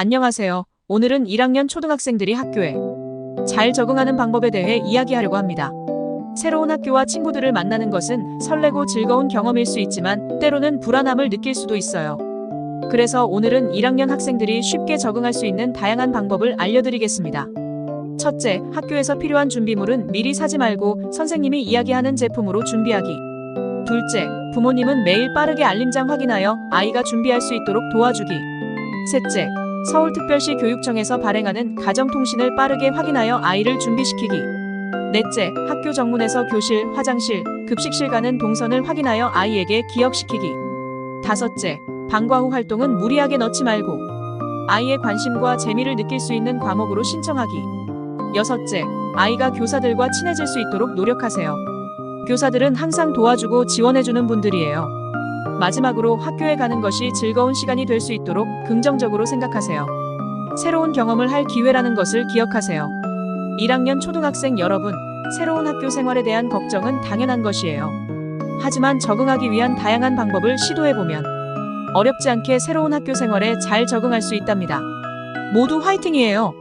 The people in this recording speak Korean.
안녕하세요. 오늘은 1학년 초등학생들이 학교에 잘 적응하는 방법에 대해 이야기하려고 합니다. 새로운 학교와 친구들을 만나는 것은 설레고 즐거운 경험일 수 있지만 때로는 불안함을 느낄 수도 있어요. 그래서 오늘은 1학년 학생들이 쉽게 적응할 수 있는 다양한 방법을 알려드리겠습니다. 첫째, 학교에서 필요한 준비물은 미리 사지 말고 선생님이 이야기하는 제품으로 준비하기. 둘째, 부모님은 매일 빠르게 알림장 확인하여 아이가 준비할 수 있도록 도와주기. 셋째, 서울특별시 교육청에서 발행하는 가정통신을 빠르게 확인하여 아이를 준비시키기. 넷째, 학교 정문에서 교실, 화장실, 급식실 가는 동선을 확인하여 아이에게 기억시키기. 다섯째, 방과 후 활동은 무리하게 넣지 말고 아이의 관심과 재미를 느낄 수 있는 과목으로 신청하기. 여섯째, 아이가 교사들과 친해질 수 있도록 노력하세요. 교사들은 항상 도와주고 지원해주는 분들이에요. 마지막으로 학교에 가는 것이 즐거운 시간이 될 수 있도록 긍정적으로 생각하세요. 새로운 경험을 할 기회라는 것을 기억하세요. 1학년 초등학생 여러분, 새로운 학교 생활에 대한 걱정은 당연한 것이에요. 하지만 적응하기 위한 다양한 방법을 시도해보면 어렵지 않게 새로운 학교 생활에 잘 적응할 수 있답니다. 모두 화이팅이에요.